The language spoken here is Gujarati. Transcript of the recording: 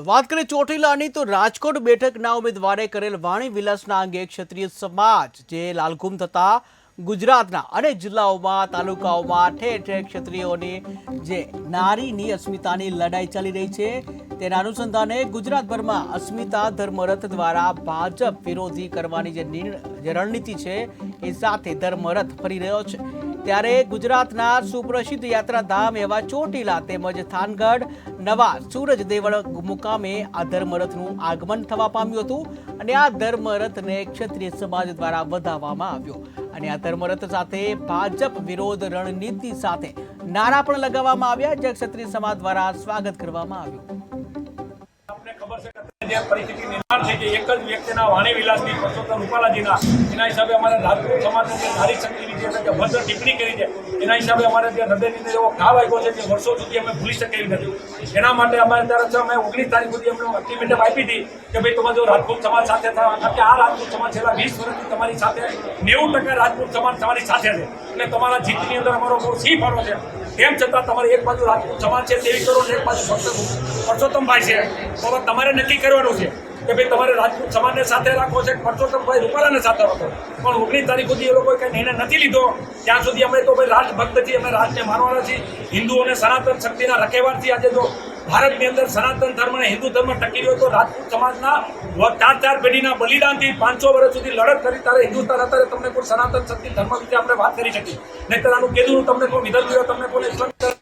તો વાત કરીએ ચોટીલાની, તો રાજકોટ બેઠકના ઉમેદવારે કરેલ વાણી વિલાસના અંગે ક્ષત્રિય સમાજ જે લાલઘુમ થતા ગુજરાતના અનેક જિલ્લાઓમાં, તાલુકાઓમાં ઠેર ઠેર ક્ષત્રિયોની જે નારીની અસ્મિતાની લડાઈ ચાલી રહી છે. તેના અનુસંધાને ગુજરાતભરમાં અસ્મિતા ધર્મરથ દ્વારા ભાજપ વિરોધી કરવાની જે રણનીતિ છે, એ સાથે ધર્મરથ ફરી રહ્યો છે. ત્યારે ગુજરાતના સુપ્રસિદ્ધ યાત્રાધામ એવા ચોટીલા તેમજ થાનગઢ નવા સૂરજ દેવળ મુકામે આ ધર્મરથનું આગમન થવા પામ્યું હતું અને આ ધર્મરથને ક્ષત્રિય સમાજ દ્વારા વધાવવામાં આવ્યો. અને આ ધર્મરથ સાથે ભાજપ વિરોધ રણનીતિ સાથે નારા પણ લગાવવામાં આવ્યા. જે ક્ષત્રિય સમાજ દ્વારા સ્વાગત કરવામાં આવ્યું. જે પરિસ્થિતિ નિર્માણ છે એક જ વ્યક્તિના વાણી વિલાસની પરસોત્તમ રૂપાલાજીના. એના હિસાબે અમારે રાજપૂત સમાજને જે નારી શક્તિની જે ભદ્ર ટિપ્પણી કરી છે એના હિસાબે અમારે જે હૃદયની અંદર એવો ઘા આવ્યો છે કે વર્ષો સુધી અમે ભૂલી શકીએ નથી. એના માટે અમારે ત્યારે અમે ઓગણીસ તારીખ સુધી અમને અલ્ટિમેટમ આપી હતી કે ભાઈ તમે જો રાજપૂત સમાજ સાથે કારણ કે આ રાજપૂત સમાજ છેલ્લા વીસ વર્ષથી તમારી સાથે નેવું ટકા રાજપૂત સમાજ તમારી સાથે છે. એટલે તમારા જીતની અંદર અમારો બહુ સી ફાળો છે. તેમ છતાં તમારે એક બાજુ રાજપૂત સમાજ છે, તેવી કરો એક બાજુ પરસોત્તમ- પરસોત્તમભાઈ છે. તો તમારે નક્કી કરવાનું છે. કે ભાઈ તમારે રાજપૂત સમાજને સાથે રાખવો છે, પરસોત્તમભાઈ રૂપાલાને સાથે રાખો પણ ઓગણીસ તારીખ સુધી એ લોકોએ કંઈ નિર્ણય નથી લીધો. ત્યાં સુધી અમે તો ભાઈ રાજભક્ત છીએ અમે રાજને માનવાના છીએ. હિન્દુ અને સનાતન શક્તિના રખેવારથી આજે જો ભારતની અંદર સનાતન ધર્મ અને હિન્દુ ધર્મ ટકી રહ્યો તો રાજપૂત સમાજના ચાર ચાર પેઢીના બલિદાનથી પાંચસો વર્ષ સુધી લડત કરી ત્યારે હિન્દુસ્તાન અત્યારે તમને કોઈ સનાતન શક્તિ ધર્મ વિશે આપણે વાત કરી શકીએ. નહીં આનું કીધું તમને કોઈ વિધર્મીઓ, તમને કોઈ ઇસ્લામ